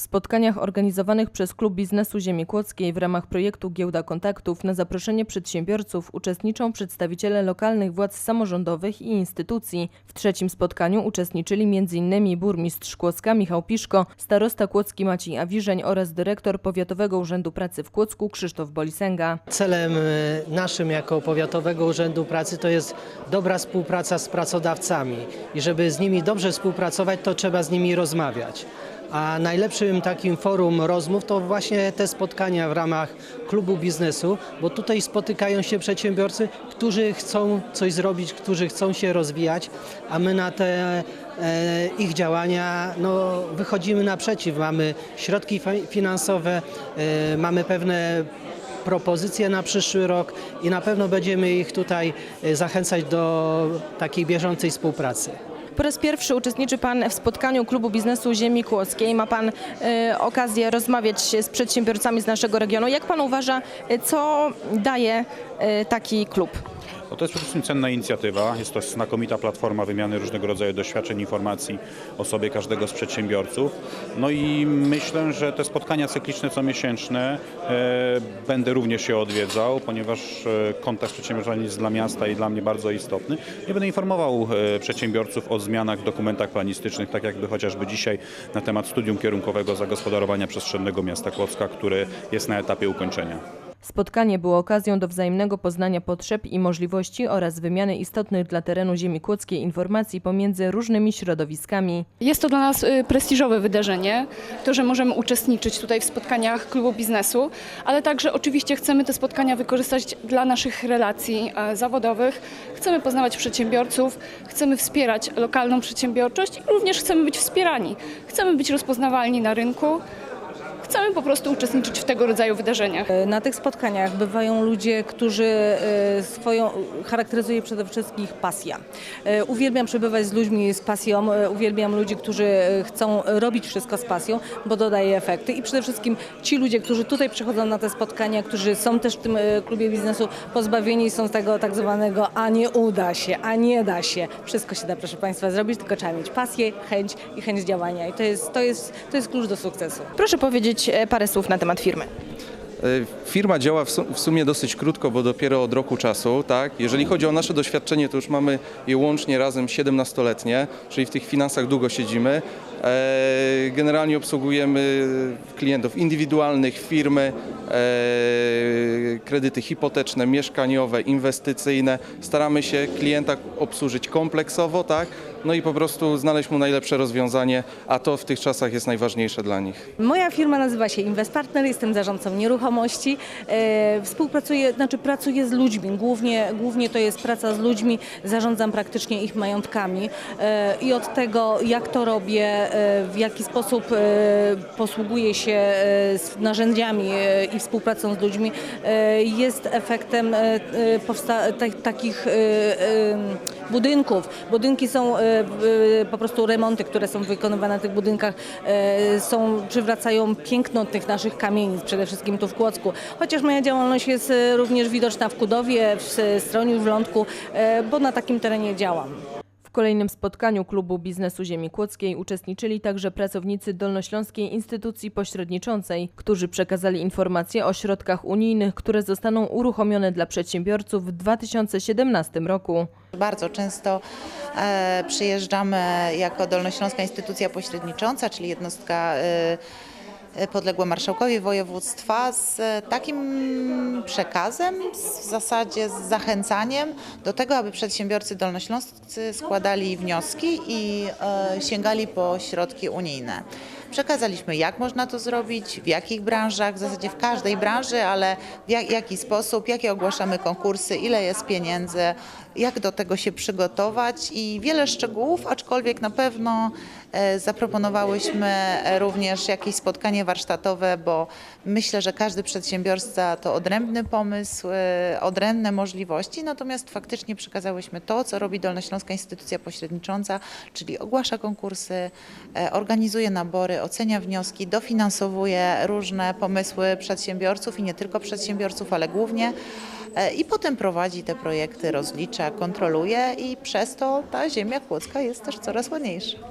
spotkaniach organizowanych przez Klub Biznesu Ziemi Kłodzkiej w ramach projektu Giełda Kontaktów na zaproszenie przedsiębiorców uczestniczą przedstawiciele lokalnych władz samorządowych i instytucji. W trzecim spotkaniu uczestniczyli m.in. burmistrz Kłodzka Michał Piszko, starosta kłodzki Maciej Awiżeń oraz dyrektor Powiatowego Urzędu Pracy w Kłodzku Krzysztof Bolisęga. Celem e, naszym jako Powiatowego Urzędu Pracy to jest dobra współpraca z pracodawcami i żeby z nimi dobrze współpracować, to trzeba z nimi rozmawiać. A najlepszym takim forum rozmów to właśnie te spotkania w ramach klubu biznesu, bo tutaj spotykają się przedsiębiorcy, którzy chcą coś zrobić, którzy chcą się rozwijać, a my na te e, ich działania no, wychodzimy naprzeciw. Mamy środki fi- finansowe, e, mamy pewne propozycje na przyszły rok i na pewno będziemy ich tutaj e, zachęcać do takiej bieżącej współpracy. Po raz pierwszy uczestniczy Pan w spotkaniu Klubu Biznesu Ziemi Kłodzkiej. Ma Pan e, okazję rozmawiać z przedsiębiorcami z naszego regionu. Jak Pan uważa, e, co daje e, taki klub? No to jest przede wszystkim cenna inicjatywa. Jest to znakomita platforma wymiany różnego rodzaju doświadczeń, informacji o sobie każdego z przedsiębiorców. No i myślę, że te spotkania cykliczne comiesięczne e, będę również się odwiedzał, ponieważ e, kontakt z przedsiębiorcami jest dla miasta i dla mnie bardzo istotny. I będę informował e, przedsiębiorców o zmianach w dokumentach planistycznych, tak jakby chociażby dzisiaj na temat studium kierunkowego zagospodarowania przestrzennego miasta Kłodzka, które jest na etapie ukończenia. Spotkanie było okazją do wzajemnego poznania potrzeb i możliwości oraz wymiany istotnych dla terenu ziemi kłodzkiej informacji pomiędzy różnymi środowiskami. Jest to dla nas y, prestiżowe wydarzenie, to, że możemy uczestniczyć tutaj w spotkaniach klubu biznesu, ale także oczywiście chcemy te spotkania wykorzystać dla naszych relacji zawodowych. Chcemy poznawać przedsiębiorców, chcemy wspierać lokalną przedsiębiorczość i również chcemy być wspierani. Chcemy być rozpoznawalni na rynku. Chcemy po prostu uczestniczyć w tego rodzaju wydarzeniach. Na tych spotkaniach bywają ludzie, którzy e, swoją, charakteryzuje przede wszystkim ich pasja. E, Uwielbiam przebywać z ludźmi z pasją, e, uwielbiam ludzi, którzy e, chcą robić wszystko z pasją, bo dodaje efekty i przede wszystkim ci ludzie, którzy tutaj przychodzą na te spotkania, którzy są też w tym e, klubie biznesu pozbawieni są tego tak zwanego a nie uda się, a nie da się. Wszystko się da, proszę Państwa, zrobić, tylko trzeba mieć pasję, chęć i chęć działania i to jest, to jest, to jest klucz do sukcesu. Proszę powiedzieć e, parę słów na temat firmy. E, Firma działa w sumie dosyć krótko, bo dopiero od roku czasu. Tak? Jeżeli chodzi o nasze doświadczenie, to już mamy je łącznie razem 17-letnie, czyli w tych finansach długo siedzimy. E, Generalnie obsługujemy klientów indywidualnych, firmy, e, kredyty hipoteczne, mieszkaniowe, inwestycyjne. Staramy się klienta obsłużyć kompleksowo, tak? no i po prostu znaleźć mu najlepsze rozwiązanie, a to w tych czasach jest najważniejsze dla nich. Moja firma nazywa się Investpartner, jestem zarządcą nieruchomości. E, współpracuję, znaczy pracuję z ludźmi, głównie, głównie to jest praca z ludźmi, zarządzam praktycznie ich majątkami i od tego jak to robię, w jaki sposób e, posługuję się e, narzędziami e, i współpracą z ludźmi e, jest efektem e, e, powsta- ta- takich e, e, budynków. Budynki są e, e, po prostu remonty, które są wykonywane na tych budynkach, e, są, przywracają piękno tych naszych kamienic, przede wszystkim tu w Kłodzku. Chociaż moja działalność jest e, również widoczna w Kudowie, w Stroniu, w Lądku, e, bo na takim terenie działam. W kolejnym spotkaniu Klubu Biznesu Ziemi Kłodzkiej uczestniczyli także pracownicy Dolnośląskiej Instytucji Pośredniczącej, którzy przekazali informacje o środkach unijnych, które zostaną uruchomione dla przedsiębiorców w 2017 roku. Bardzo często e, przyjeżdżamy jako Dolnośląska Instytucja Pośrednicząca, czyli jednostka e, e, podległa marszałkowi województwa z e, takim przekazem, w zasadzie z zachęcaniem do tego, aby przedsiębiorcy dolnośląscy składali wnioski i e, sięgali po środki unijne. Przekazaliśmy, jak można to zrobić, w jakich branżach, w zasadzie w każdej branży, ale w jak, jaki sposób, jakie ogłaszamy konkursy, ile jest pieniędzy, jak do tego się przygotować i wiele szczegółów, aczkolwiek na pewno e, zaproponowałyśmy również jakieś spotkanie warsztatowe, bo myślę, że każdy przedsiębiorca to odrębny pomysł, e, odrębne możliwości, natomiast faktycznie przekazałyśmy to, co robi Dolnośląska Instytucja Pośrednicząca, czyli ogłasza konkursy, e, organizuje nabory, ocenia wnioski, dofinansowuje różne pomysły przedsiębiorców i nie tylko przedsiębiorców, ale głównie E, i potem prowadzi te projekty, rozlicza, kontroluje i przez to ta ziemia kłodzka jest też coraz ładniejsza.